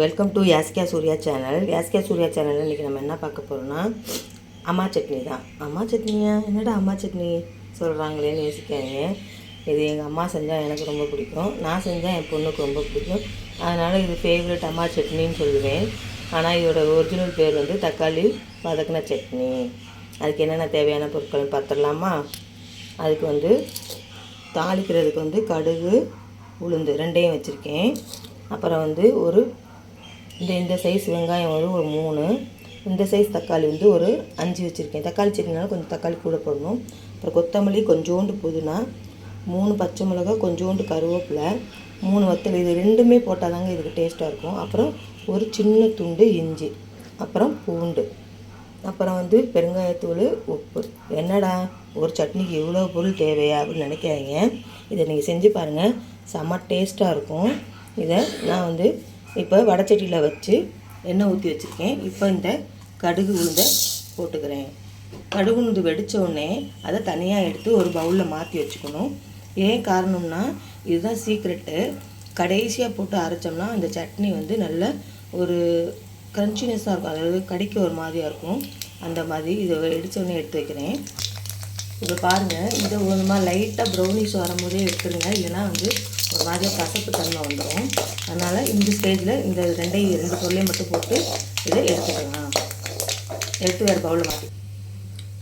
Welcome to Yaskiya Surya channel Yaskiya Surya சேனலில் இன்றைக்கி நம்ம என்ன பார்க்க போகிறோம்னா அம்மா சட்னி தான். அம்மா சட்னியா? என்னடா அம்மா சட்னி சொல்கிறாங்களேன்னு யோசிக்காதீங்க இது எங்கள் அம்மா செஞ்சால் எனக்கு ரொம்ப பிடிக்கும். நான் செஞ்சால் என் பொண்ணுக்கு ரொம்ப பிடிக்கும். அதனால் இது ஃபேவரட் அம்மா சட்னின்னு சொல்லுவேன். ஆனால் இதோட ஒரிஜினல் பேர் வந்து தக்காளி வதக்கின சட்னி. அதுக்கு என்னென்ன தேவையான பொருட்கள்னு பார்த்துடலாமா? அதுக்கு வந்து தாளிக்கிறதுக்கு வந்து கடுகு உளுந்து ரெண்டையும் வச்சுருக்கேன். அப்புறம் வந்து ஒரு இந்த இந்த சைஸ் வெங்காயம் வந்து ஒரு மூணு. இந்த சைஸ் தக்காளி வந்து ஒரு அஞ்சு வச்சுருக்கேன். தக்காளி சட்னினால கொஞ்சம் தக்காளி கூட போடணும். அப்புறம் கொத்தமல்லி கொஞ்சோண்டு புதினா மூணு பச்சை மிளகா கொஞ்சோண்டு கருவேப்பிலை மூணு வத்தல். இது ரெண்டுமே போட்டால் தாங்க இதுக்கு டேஸ்ட்டாக இருக்கும். அப்புறம் ஒரு சின்ன துண்டு இஞ்சி. அப்புறம் பூண்டு. அப்புறம் வந்து பெருங்காயத்தூள் உப்பு. என்னடா? ஒரு சட்னிக்கு இவ்வளோ பொருள் தேவையா அப்படின்னு நினைக்காதீங்க. இதை நீங்கள் செஞ்சு பாருங்கள் செம்ம டேஸ்ட்டாக இருக்கும். இதை நான் வந்து இப்போ வடச்சட்டியில் வச்சு எண்ணெய் ஊற்றி வச்சுருக்கேன். இப்போ இந்த கடுகு உளுந்தை போட்டுக்கிறேன். கடுகு உளுந்து வெடித்த உடனே அதை தனியாக எடுத்து ஒரு பவுலில் மாற்றி வச்சுக்கணும். ஏன் காரணம்னா இதுதான் சீக்ரெட்டு கடைசியாக போட்டு அரைச்சோம்னா அந்த சட்னி வந்து நல்ல ஒரு க்ரன்ச்சினஸாக இருக்கும். அதாவது கடிக்க ஒரு மாதிரியாக இருக்கும். அந்த மாதிரி இதை வெடித்தோடனே எடுத்து வைக்கிறேன். இப்போ பாருங்கள் இதை ஒரு மாதிரி லைட்டாக ப்ரௌனிஷ் வரும்போதே எடுத்துருங்க. இல்லைன்னா வந்து ஒரு மாதிரி கசப்பு தன்மை வந்துடும் அதனால் இந்த ஸ்டேஜில் இந்த ரெண்டையும் ரெண்டு பொருளையும் மட்டும் போட்டு இதை எடுத்துக்கலாம். எடுத்து வேறு பவுலில் மாற்றி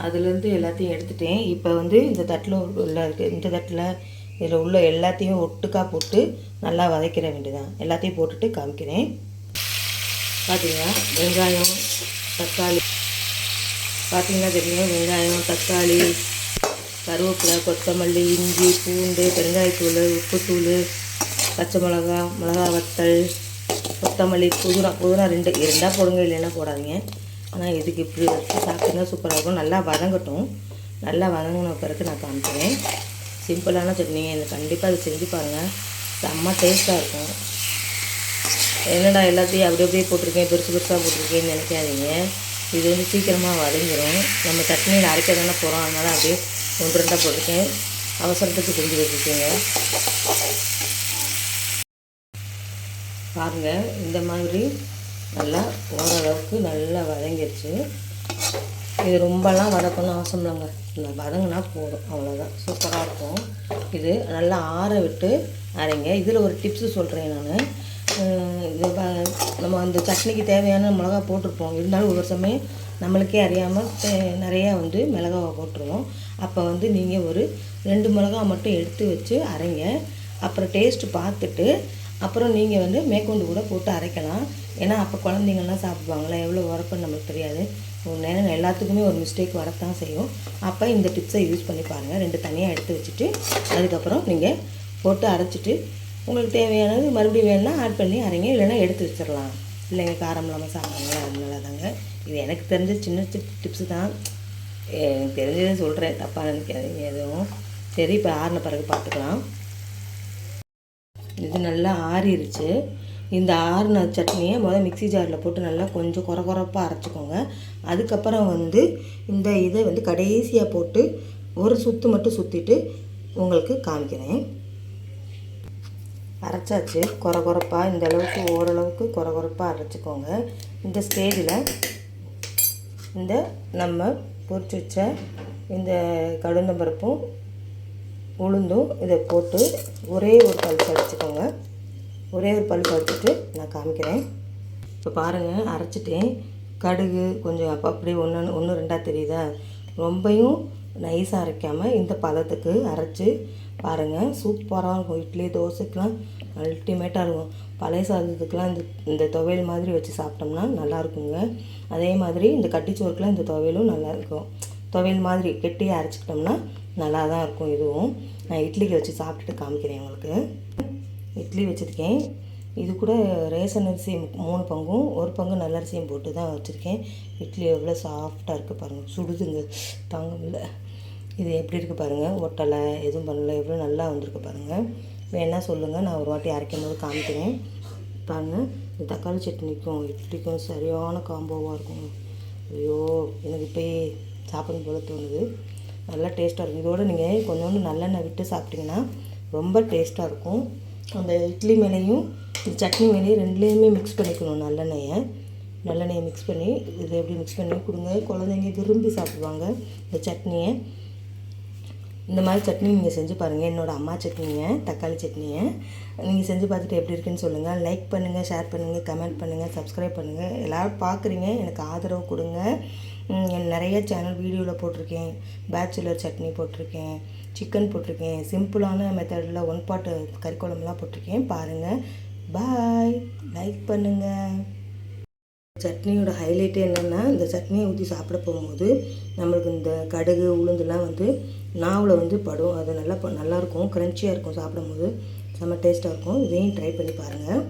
அதுலேருந்து எல்லாத்தையும் எடுத்துட்டேன். இப்போ வந்து இந்த தட்டில் உள்ள இருக்குது இந்த தட்டில் இதில் உள்ள எல்லாத்தையும் ஒட்டுக்கா போட்டு நல்லா வதக்கிற வேண்டியதான் எல்லாத்தையும் போட்டுட்டு காமிக்கிறேன். பார்த்தீங்கன்னா வெங்காயம் தக்காளி. பார்த்தீங்கன்னா தெரியும்? வெங்காயம் தக்காளி கருவேப்பிலை கொத்தமல்லி இஞ்சி பூண்டு பெருங்காயத்தூள் உப்புத்தூள் பச்சை மிளகா மிளகா வத்தல் கொத்தமல்லி புதினா புதினா ரெண்டு இருந்தால் போடுங்க இல்லைன்னா போடாதீங்க. ஆனால் இதுக்கு இப்படி வச்சு சாப்பிட்டீங்கன்னா சூப்பராக இருக்கும். நல்லா வதங்கட்டும். நல்லா வதங்கின பிறகு நான் காமிக்கிறேன். சிம்பிளான சட்னி. எனக்கு கண்டிப்பாக அதை செஞ்சு பாருங்கள் செம்ம டேஸ்ட்டாக இருக்கும். என்னடா எல்லாத்தையும் அப்படி அப்படியே போட்டிருக்கேன் பெருசு பெருசாக போட்டிருக்கேன்னு நினைக்காதீங்க. இது வந்து சீக்கிரமாக வதங்கிடும் நம்ம சட்னியில் அரைக்க தானே போகிறோம் அதனால் அப்படியே ஒன்று ரெண்டாக போட்டிருக்கேன் அவசரத்துக்கு செஞ்சு வச்சுருக்கேங்க பாருங்கள் இந்த மாதிரி நல்லா ஓரளவுக்கு நல்லா வதங்கிடுச்சு இது ரொம்பலாம் வதக்கணும் அவசியம் இல்லைங்க. இந்த வதங்கினா போதும். அவ்வளோதான் சூப்பராக இருக்கும். இது நல்லா ஆற விட்டு அரைங்க. இதில் ஒரு டிப்ஸு சொல்கிறேன் நான். நம்ம அந்த சட்னிக்கு தேவையான மிளகா போட்டிருப்போம். இருந்தாலும் ஒரு சமயம் நம்மளுக்கே அறியாமல் நிறையா வந்து மிளகாவை போட்டுருவோம். அப்போ வந்து நீங்கள் ஒரு ரெண்டு மிளகா மட்டும் எடுத்து வச்சு அரைங்க. அப்புறம் டேஸ்ட்டு பார்த்துட்டு அப்புறம் நீங்கள் வந்து மேற்கொண்டு கூட போட்டு அரைக்கலாம். ஏன்னா அப்போ குழந்தைங்கள்லாம் சாப்பிடுவாங்களா எவ்வளோ உரப்புன்னு நமக்கு தெரியாது. ஒரு நேரம் எல்லாத்துக்குமே ஒரு மிஸ்டேக் வரத்தான் செய்யும். அப்போ இந்த டிப்ஸை யூஸ் பண்ணி பாருங்கள் ரெண்டு தனியாக எடுத்து வச்சுட்டு அதுக்கப்புறம் நீங்கள் போட்டு அரைச்சிட்டு உங்களுக்கு தேவையானது மறுபடியும் வேணும்னா ஆட் பண்ணி அரைங்க. இல்லைன்னா எடுத்து வச்சிடலாம் இல்லைங்க காரம் இல்லாமல் சாப்பிடுங்க அதனால தாங்க. இது எனக்கு தெரிஞ்ச சின்ன டிப்ஸு தான். எனக்கு தெரிஞ்சதை சொல்கிறேன் தப்பாக நினைக்காதீங்க எதுவும். சரி இப்போ ஆறின பிறகு பார்த்துக்கலாம் இது நல்லா ஆறிடுச்சு இந்த ஆறின சட்னியை முதல் மிக்ஸி ஜாரில் போட்டு நல்லா கொஞ்சம் குற குறப்பாக அரைச்சிக்கோங்க. அதுக்கப்புறம் வந்து இந்த இதை வந்து கடைசியாக போட்டு ஒரு சுற்று மட்டும் சுற்றிட்டு உங்களுக்கு காமிக்கிறேன். அரைச்சாச்சு. குறை குறைப்பாக இந்த அளவுக்கு ஓரளவுக்கு குறை குறைப்பாக அரைச்சிக்கோங்க. இந்த ஸ்டேஜில் இந்த நம்ம பொறிச்சு வச்ச இந்த கடுந்தம்பருப்பும் உளுந்தும் இதை போட்டு ஒரே ஒரு பல்ஸ் அடிச்சுக்கோங்க. ஒரே ஒரு பல்ஸ் அடிச்சுட்டு நான் காமிக்கிறேன். இப்போ பாருங்கள் அரைச்சிட்டேன். கடுகு கொஞ்சம் அப்போ அப்படியே ஒன்று ஒன்று ரெண்டாக தெரியுதா? ரொம்பையும் நைஸாக அரைக்காமல் இந்த பதத்துக்கு அரைச்சி பாருங்கள் சூப்பராக இருக்கும். இட்லி தோசைக்கெலாம் அல்டிமேட்டாக இருக்கும். பழைய சாதத்துக்கெலாம் இந்த இந்த துவையல் மாதிரி வச்சு சாப்பிட்டோம்னா நல்லா இருக்குங்க. அதே மாதிரி இந்த கட்டிச்சோருக்கெலாம் இந்த துவையலும் நல்லா இருக்கும். துவையல் மாதிரி கெட்டியாக அரைச்சிக்கிட்டோம்னா நல்லா தான் இருக்கும் இதுவும். நான் இட்லிக்கு வச்சு சாப்பிட்டுட்டு காமிக்கிறேன் உங்களுக்கு. இட்லி வச்சுருக்கேன். இது கூட ரேஷன் அரிசி மூணு பங்கும் ஒரு பங்கு நல்லரிசியும் போட்டு தான் வச்சுருக்கேன். இட்லி எவ்வளோ சாஃப்டாக இருக்குது பாருங்கள் சுடுதுங்க. தாங்க முடியல. இது எப்படி இருக்குது பாருங்கள் ஒட்டலை எதுவும் பண்ணல. எவ்வளோ நல்லா வந்திருக்கு பாருங்கள் வேணால் சொல்லுங்கள் நான் ஒரு வாட்டி அரைக்கும் போது காமிக்கிறேன். பாருங்கள் இந்த தக்காளி சட்னிக்கும் இட்லிக்கும் சரியான காம்போவாக இருக்கும். ஐயோ எனக்கு இப்போயே சாப்பிடும் போல தோணுது. நல்லா டேஸ்ட்டாக இருக்கும். இதோட நீங்கள் கொஞ்சோண்டு நல்லெண்ணெய் விட்டு சாப்பிட்டிங்கன்னா ரொம்ப டேஸ்ட்டாக இருக்கும். அந்த இட்லி மேலேயும் இது சட்னி வெளியே ரெண்டுலேயுமே மிக்ஸ் பண்ணிக்கணும் நல்லெண்ணெயை. நல்லெண்ணெயை மிக்ஸ் பண்ணி இதை எப்படி மிக்ஸ் பண்ணி கொடுங்க? குழந்தைங்க விரும்பி சாப்பிடுவாங்க இந்த சட்னியை. இந்த மாதிரி சட்னி நீங்கள் செஞ்சு பாருங்கள் என்னோடய அம்மா சட்னியை தக்காளி சட்னியை. நீங்கள் செஞ்சு பார்த்துட்டு எப்படி இருக்குன்னு சொல்லுங்கள் லைக் பண்ணுங்கள் ஷேர் பண்ணுங்கள் கமெண்ட் பண்ணுங்கள் சப்ஸ்கிரைப் பண்ணுங்கள் எல்லோரும் பார்க்குறீங்க. எனக்கு ஆதரவு கொடுங்க. என் நிறைய சேனல் வீடியோவில் போட்டிருக்கேன். பேச்சுலர் சட்னி போட்டிருக்கேன். சிக்கன் போட்டிருக்கேன். சிம்பிளான மெத்தடில் ஒன் பாட்டு கறி குழம்புலாம் போட்டிருக்கேன். பாருங்கள் பாய் லைக் பண்ணுங்கள் சட்னியோட ஹைலைட்டே என்னென்னா இந்த சட்னியை ஊற்றி சாப்பிட போகும்போது நம்மளுக்கு இந்த கடுகு உளுந்துலாம் வந்து நாவில் வந்து படும். அது நல்லா ப- நல்லாயிருக்கும் க்ரன்ச்சியாக இருக்கும் சாப்பிடும்போது. செம்ம டேஸ்ட்டாக இருக்கும். இதையும் ட்ரை பண்ணி பாருங்கள்